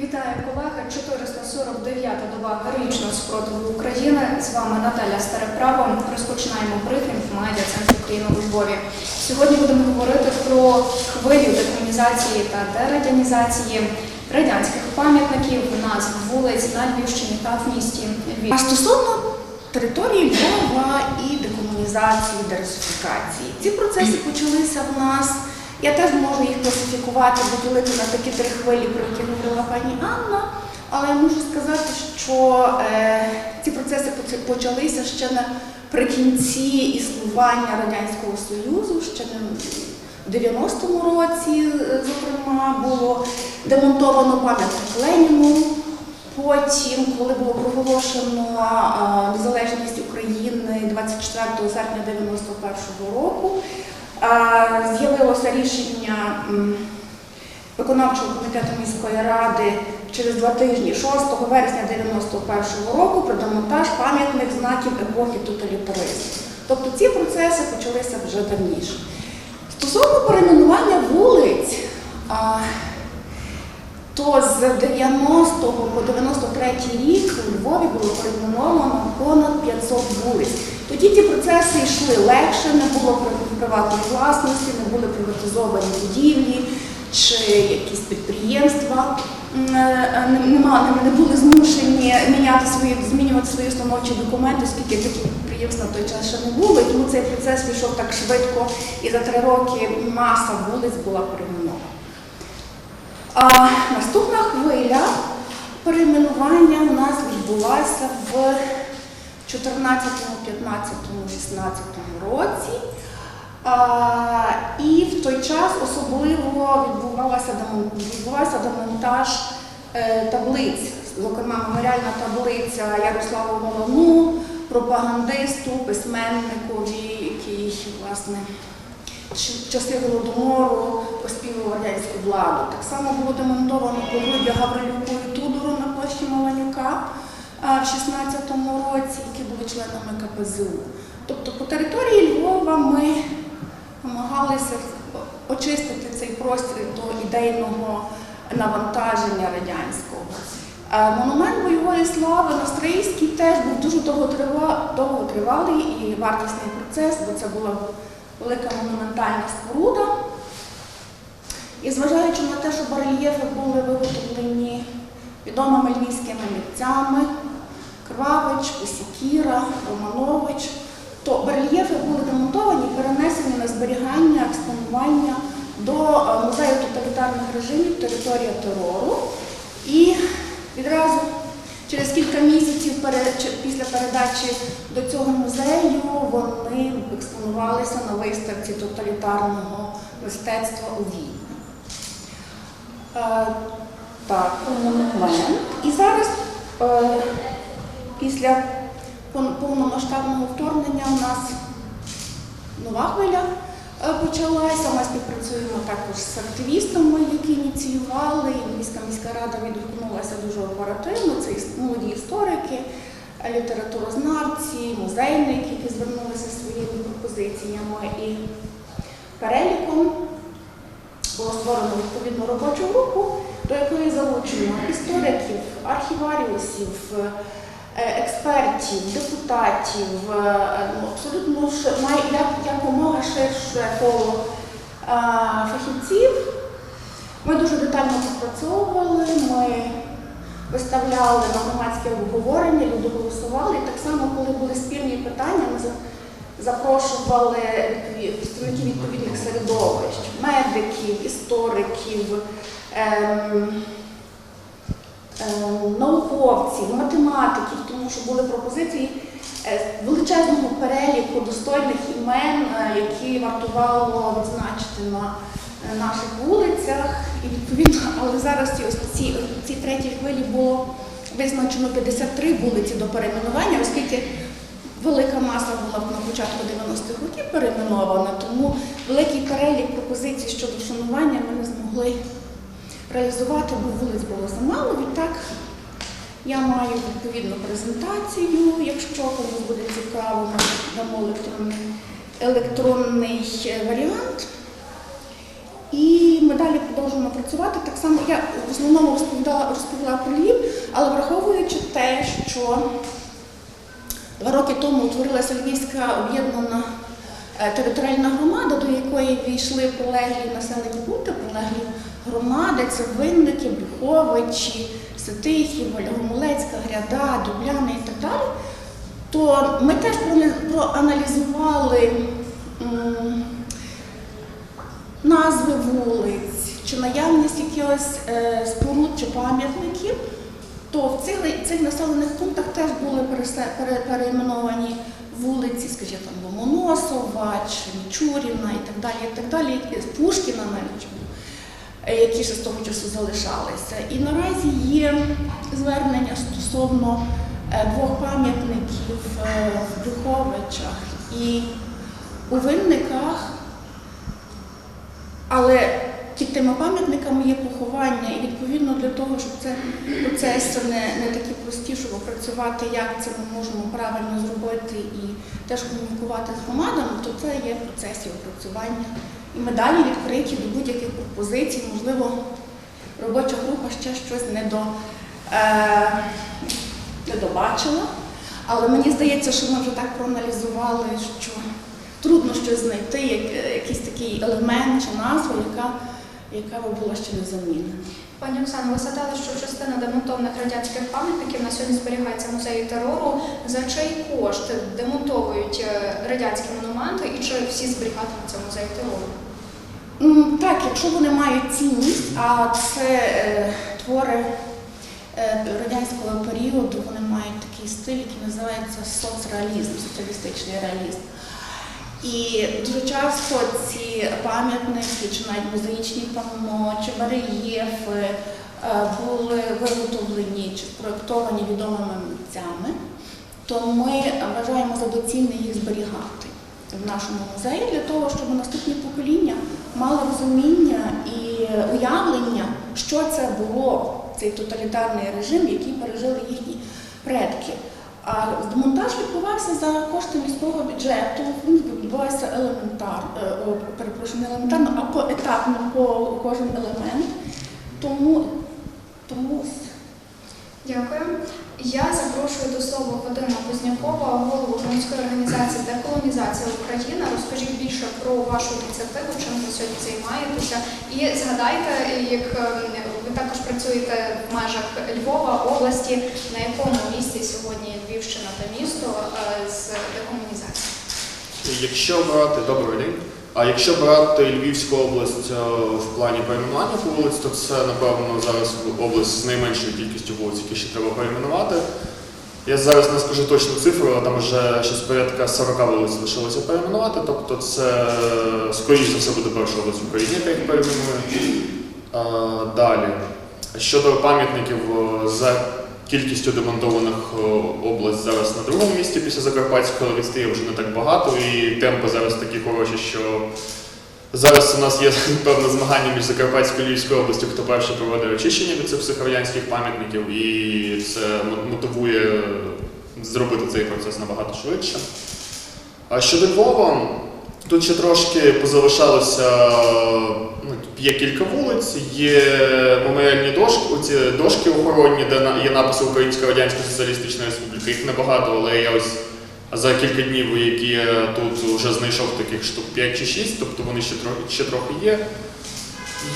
Вітаю колеги. 449-та доба героїчного спротиву України. З вами Наталя Стареправа. Розпочинаємо брифінг медіа центру України у Львові. Сьогодні будемо говорити про хвилю декомунізації та дерадянізації радянських пам'ятників, назв вулиць на Львівщині та в місті Львів. А стосовно території Львова і декомунізації, дерусифікації, ці процеси почалися в нас. Я теж можу їх класифікувати, поділити на такі три хвилі, про які говорила пані Анна. Але я можу сказати, що е, ці процеси почалися ще наприкінці існування Радянського Союзу, ще в 90-му році, е, зокрема, було демонтовано пам'ятник Леніну. Потім, коли було проголошено незалежність України 24 серпня 91-го року, з'явилося рішення виконавчого комітету міської ради через два тижні, 6 вересня 91 року, про демонтаж пам'ятних знаків епохи тоталітаризму. Тобто ці процеси почалися вже давніше. Стосовно перейменування вулиць, то з 90 по 93 рік у Львові було перейменовано понад 500 вулиць. Тоді ті процеси йшли легше, не було приватної власності, не були приватизовані будівлі чи якісь підприємства. е, Не, були змушені міняти свої, змінювати свої установчі документи, оскільки таких підприємств на той час ще не було, і тому цей процес пішов так швидко, і за три роки маса вулиць була перейменована. А наступна хвиля перейменування у нас відбулася в 14, 15, 16 році. І в той час особливо відбувався демонтаж е, таблиць, зокрема меморіальна таблиця Ярославу Головну, пропагандисту, письменникові, який власне часи голодомору оспівував радянську владу. Так само було демонтовано погруддя Гаврилюку Тудору на площі Маланюка в 16-му році, які були членами КПЗУ. Тобто по території Львова ми намагалися очистити цей простір до ідейного навантаження радянського. Е, Монумент бойової слави на Стрийській теж був дуже довготривалий і вартісний процес, бо це була велика монументальна споруда. І зважаючи на те, що барельєфи були виготовлені відомими львівськими митцями Кравич, Посікіра, Романович, то барельєфи були демонтовані і перенесені на зберігання, експонування до е, музею тоталітарних режимів територія терору. І відразу через кілька місяців після передачі до цього музею вони експонувалися на виставці тоталітарного мистецтва у Відні. Так, момент. І зараз, е, після повномасштабного вторгнення, у нас нова хвиля е, почалася. Ми співпрацюємо також з активістами, які ініціювали. І Львівська міська рада відгукнулася дуже оперативно. Це молоді історики, літературознавці, музейники, які звернулися своїми пропозиціями і переліком. Було створено відповідну робочу групу, до якої залучено істориків, архіваріусів, е, експертів, депутатів, е, ну, абсолютно якомога ширше коло е, фахівців. Ми дуже детально попрацьовували, ми виставляли на громадське обговорення, люди голосували. І так само, коли були спільні питання, ми запрошували представників відповідних середовищ, медиків, істориків, ем, ем, науковців, математиків, тому що були пропозиції е, величезного переліку достойних імен, е, які вартувало відзначити на е, наших вулицях. І відповідно, але зараз ці, ось ці, третій хвилі було визначено 53 вулиці до перейменування, оскільки велика маса була на початку 90-х років перейменована, тому великий перелік пропозицій щодо вшанування ми не змогли реалізувати, бо вулиць було замало. Відтак я маю відповідну презентацію, якщо комусь буде цікаво, ми дамо електронний, електронний е, варіант. І ми далі продовжуємо працювати. Так само я в основному розповідала, розповіла про Львів, але враховуючи те, що два роки тому утворилася Львівська об'єднана е, територіальна громада, до якої війшли прилеглі населені пункти, прилеглі громади, це Винники, Брюховичі, Ситихів, Гомолецька, Гряда, Дубляни і так далі. То ми теж проана- проаналізували назви вулиць, чи наявність якихось е, споруд чи пам'ятників, то в цих, цих населених пунктах теж були пересе- пере- перейменовані вулиці, скажімо, там Ломоносова, чи Мічуріна і так далі, і так далі, Пушкіна навіть, які ще з того часу залишалися. І наразі є звернення стосовно е, двох пам'ятників е, в Брюховичах і у Винниках. Але під тими пам'ятниками є поховання, і відповідно для того, щоб це процеси не, не такі прості, щоб опрацювати, як це ми можемо правильно зробити і теж комунікувати з громадами, то це є в процесі опрацювання. І ми далі відкриті до будь-яких пропозицій. Можливо, робоча група ще щось не, до, е, не добачила. Але мені здається, що ми вже так проаналізували, що трудно щось знайти, як, якийсь такий елемент чи назву, яка, яка би була ще не замінена. Пані Оксано, ви згадали, що частина демонтованих радянських пам'ятників на сьогодні зберігається в музеї терору. За чий кошт демонтовують е, радянські монументи і чи всі зберігатимуться в музеї терору? Так, якщо вони мають цінність, а це е, твори е, радянського періоду, вони мають такий стиль, який називається соцреалізм, соціалістичний реалізм. І дуже часто ці пам'ятники, чи навіть музичні панно, чи барельєфи е, були виготовлені чи спроектовані відомими митцями, то ми вважаємо за доцільне їх зберігати в нашому музеї для того, щоб наступні покоління мали розуміння і уявлення, що це було, цей тоталітарний режим, який пережили їхні предки. А демонтаж відбувався за кошти міського бюджету. Він відбувався елементар, е, перепрошую, не елементарно, а поетапно по кожен елемент. Тому, тому. Дякую. Я запрошую до слова Вадима Познякова, голову громадської організації Деколонізація України. Розкажіть більше про вашу ініціативу, чим ви сьогодні займаєтеся. І згадайте, як е, ви також працюєте в межах Львова, області, на якому місці сьогодні Львівщина та місто е, з декомунізації. Якщо брати добрий день, а якщо брати Львівську область е, в плані перейменування вулиць, то це напевно зараз область з найменшою кількістю вулиць, які ще треба перейменувати. Я зараз не скажу точну цифру, але там вже щось порядка 40 вулиць лишилося перейменувати. Тобто це скоріш за все буде перша область в Україні, яка їх перейменує. Е, Далі. Щодо пам'ятників е, за кількістю демонтованих е, область зараз на другому місці після Закарпатського відстає вже не так багато, і темпи зараз такі хороші, що зараз у нас є певне змагання між Закарпатською і Львівською областю, хто перший проводить очищення від цих всіх пам'ятників, і це мотивує зробити цей процес набагато швидше. А щодо Львова, тут ще трошки позалишалося, ну, є кілька вулиць, є меморіальні дошки, оці дошки охоронні, де є написи Українська Радянська Соціалістична Республіка. Їх небагато, але я ось за кілька днів, які я тут вже знайшов таких штук 5 чи 6, тобто вони ще трохи, ще трохи є.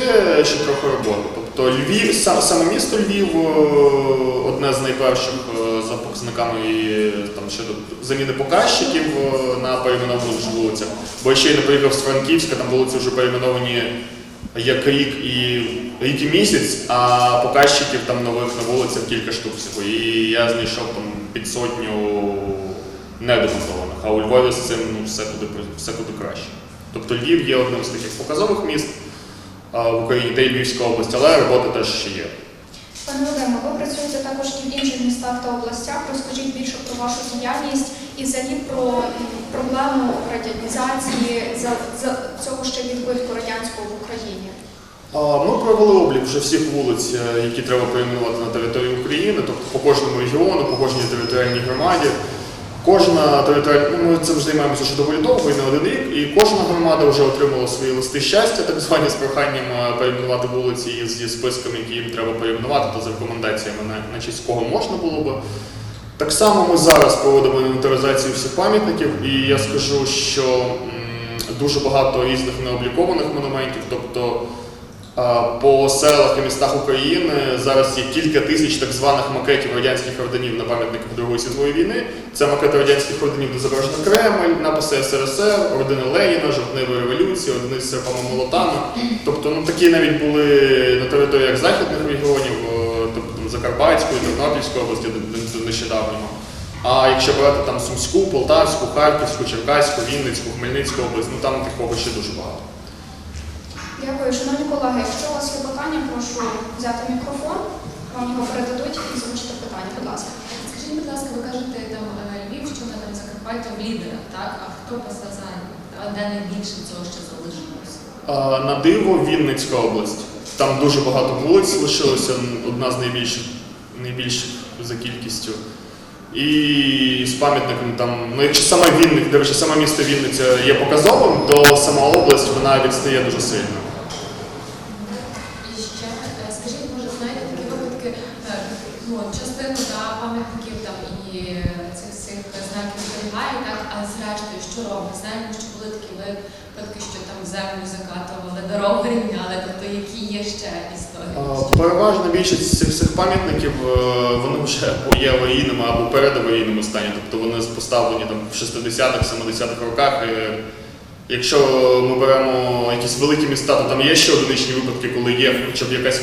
Є ще трохи роботи. Тобто Львів, сам, саме місто Львів одне з найперших за показниками там, щодо заміни показчиків на перейменованих вулицях. Бо ще й, наприклад, з Франківська там вулиці вже перейменовані як рік і рік і місяць, а показчиків там нових на вулицях кілька штук всього. І я знайшов там під сотню недемонтованих. А у Львові з цим ну, все куди все куди краще. Тобто Львів є одним з таких показових міст в Україні та Львівська область, але робота теж ще є. Пане Вадиме, ви працюєте також і в інших містах та областях. Розкажіть більше про вашу діяльність і взагалі про проблему радянізації за, за цього ще відбитку радянського в Україні. Ми провели облік вже всіх вулиць, е, які треба перейменувати на території України, тобто по кожному регіону, по кожній територіальній громаді. Кожна територіальна, ну, ми цим займаємося вже доволі довго і не один рік, і кожна громада вже отримала свої листи щастя, так звані з проханням е, перейменувати вулиці зі списками, які їм треба перейменувати, та з рекомендаціями на, на честь кого можна було би. Так само ми зараз проводимо інвентаризацію всіх пам'ятників, і я скажу, що дуже багато різних необлікованих монументів, тобто по селах і містах України зараз є кілька тисяч так званих макетів радянських орденів на пам'ятниках Другої світової війни. Це макети радянських орденів, де зображено Кремль, написи СРСР, ордени Леніна, жовтневої революції, ордени з молотами. Тобто ну, такі навіть були на територіях західних регіонів, Закарпатської, Тернопільської області до, до- до нещодавнього. А якщо брати там Сумську, Полтавську, Харківську, Черкаську, Вінницьку, Хмельницьку область, ну там такого ще дуже багато. Дякую, шановні колеги. Якщо у вас є питання, прошу взяти мікрофон, вам його передадуть і залишити питання. Будь ласка. Скажіть, будь ласка, ви кажете там е, Львівщина, там Закарпаття в лідерах, так? А хто після А де найбільше цього ще залишилося? На диво Вінницька область. Там дуже багато вулиць лишилося, одна з найбільших, найбільших за кількістю. І з пам'ятниками там, ну якщо саме Вінник, до речі, саме місто Вінниця є показовим, то сама область вона відстає дуже сильно. І ще е, скажіть, може, знаєте такі випадки, е, ну, частину пам'ятників і цих знаків зберігає, так, а зрештою, що робить? Знаємо, що були такі випадки, там землю закатували, дорогу рівняли, тобто які є ще історії? Переважна більшість цих всіх пам'ятників е, вони вже є аварійними або передаварійному стані, тобто вони поставлені там в 60-х, 70-х роках. Якщо ми беремо якісь великі міста, то там є ще одиничні випадки, коли є хоча б якась,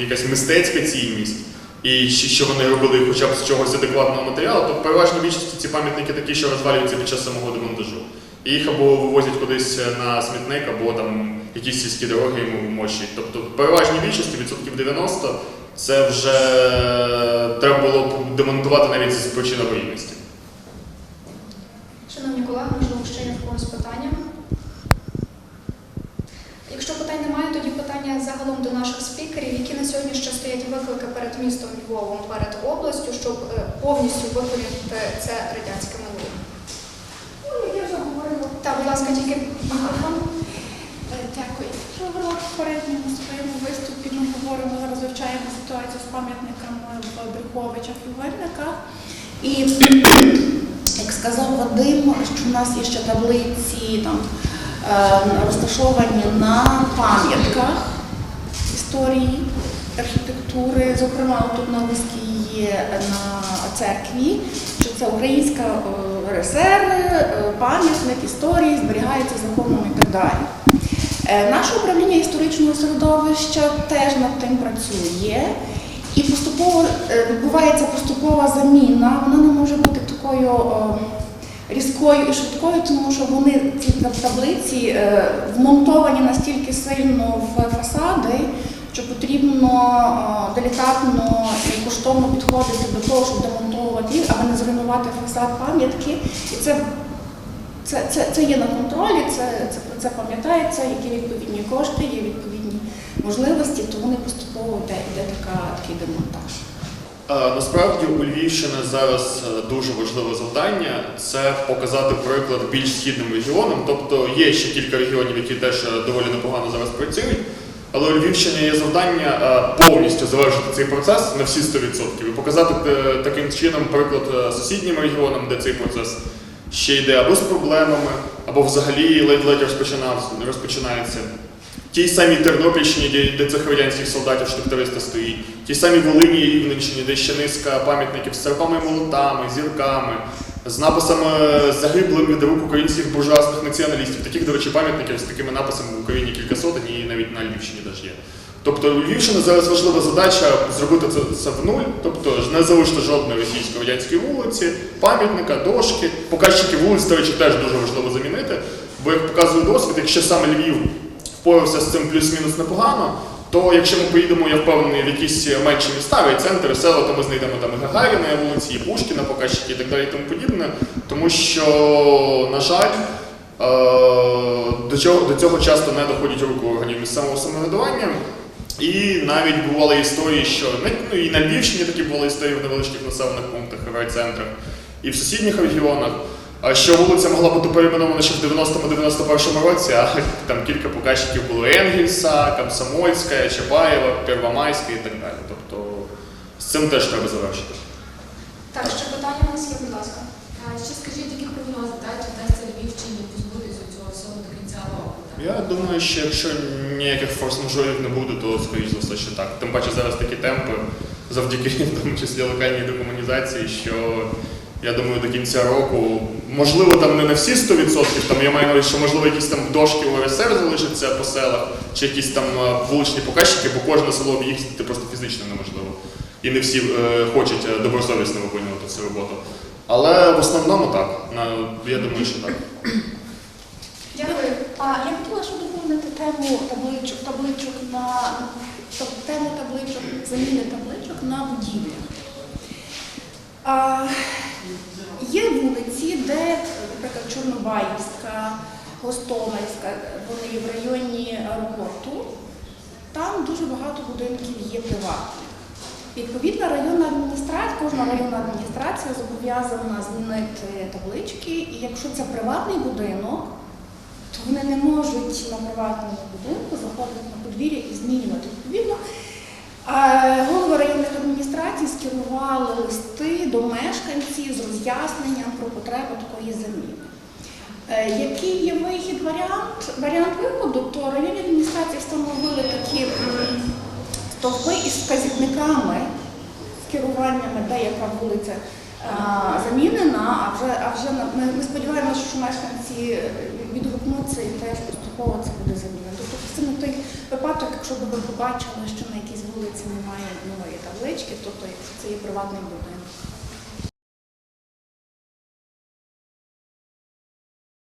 якась мистецька цінність, і що вони робили хоча б з чогось адекватного матеріалу, то в переважній більшості ці пам'ятники такі, що розвалюються під час самого демонтажу. І їх або вивозять кудись на смітник, або там якісь сільські дороги йому мощать. Тобто в переважній більшості, відсотків 90, це вже треба було демонтувати навіть з причин аварійності. Шановні колеги, можливо, ще є в когось питання? Якщо питань немає, тоді питання загалом до наших спікерів, які на сьогодні ще стоять виклики перед містом Львовом, перед областю, щоб е, повністю викорінити це радянське минуле. Ну, я вже говорила. Так, будь ласка, тільки мікрофон. Е, Дякую. В попередньому своєму виступі, ми говоримо, зараз вивчаємо ситуацію з пам'ятниками в Брюховичах і як сказав Вадим, що в нас є ще таблиці там, е, розташовані на пам'ятках історії, архітектури. Зокрема, тут на вискі є на церкві, що це українська е, РСР, е, пам'ятник історії, зберігається законом і так далі. Е, Наше управління історичного середовища теж над тим працює. І поступово е, відбувається поступова заміна. Вона не може бути такою різкою і швидкою, тому що вони ці таблиці вмонтовані настільки сильно в фасади, що потрібно делікатно і коштовно підходити до того, щоб демонтовувати їх, аби не зруйнувати фасад пам'ятки. І це це, це, це є на контролі, це, це це пам'ятається, які відповідні кошти, є відповідні можливості, то вони поступово йде, йде така, такий демонтаж. Насправді у Львівщини зараз е, дуже важливе завдання це показати приклад більш східним регіонам. Тобто є ще кілька регіонів, які теж е, доволі непогано зараз працюють. Але у Львівщині є завдання е, повністю завершити цей процес на всі 100% і показати е, таким чином приклад е, сусіднім регіонам, де цей процес ще йде або з проблемами, або взагалі ледь-ледь розпочинається. Тій самій Тернопільщині, де, цих радянських солдатів штук 300 стоїть, тій самій Волині і Рівненщині, де ще низка пам'ятників з серпами молотами, зірками, з написами загиблим від рук українських буржуазних націоналістів. Таких, до речі, пам'ятників з такими написами в Україні кілька сотень і навіть на Львівщині теж є. Тобто у Львівщини зараз важлива задача зробити це, це в нуль, тобто не залишити жодної російсько-радянської вулиці, пам'ятника, дошки, показчики вулиць, до речі, теж дуже важливо замінити. Бо як показує досвід, якщо саме Львів впорався з цим плюс-мінус непогано, то якщо ми поїдемо, я впевнений, в якісь менші міста, райцентри, села, то ми знайдемо там і Гагаріна, і вулиці, і Пушкіна, показчики і так далі і тому подібне. Тому що, на жаль, е, до цього, до цього часто не доходять руки органів місцевого самоврядування. І навіть бували історії, що ну, і на Львівщині такі були історії в невеличких населених пунктах і райцентрах, і в сусідніх регіонах. А що вулиця могла бути перейменована ще в 90-91 році, а там кілька показчиків було Енгельса, Комсомольська, Чапаєва, Первомайська і так далі. Тобто з цим теж треба завершити. Так, ще питання у нас є, будь ласка. А ще скажіть, які прогнози, так, чи вдасться Львівщині позбутися цього всього до кінця року? Я думаю, що якщо ніяких форс-мажорів не буде, то скоріш за все, що так. Тим паче зараз такі темпи, завдяки в тому числі локальній декомунізації, що я думаю, до кінця року, можливо, там не на всі 100%, там я маю що можливо якісь там дошки УРСР залишаться по селах, чи якісь там е, вуличні показчики, бо кожне село об'їхати просто фізично неможливо. І не всі е, хочуть е, добросовісно виконувати цю роботу. Але в основному так. Я думаю, що так. Дякую. А я хотіла ще доповнити тему табличок, табличок на тему табличок, заміни табличок на будівлях. А, є вулиці, де, наприклад, Чорнобаївська, Гостомельська, вони в районі аеропорту. Там дуже багато будинків є приватних. Відповідно, районна адміністрація, кожна районна адміністрація зобов'язана змінити таблички, і якщо це приватний будинок, то вони не можуть на приватному будинку заходити на подвір'я і змінювати. Відповідно, голови районних адміністрацій скерували листи до мешканців з роз'ясненням про потребу такої заміни. Е, Який є вихід варіант? Варіант виходу, то районні адміністрації встановили такі стовпи із вказівниками, з керуваннями, де яка вулиця е, замінена, а вже, а вже ми, ми сподіваємося, що мешканці відгукнуться і теж поступово це буде замінено. Це на той випадок, якщо б ви побачили, що на якійсь вулиці немає нової таблички, тобто якщо це є приватний будинок.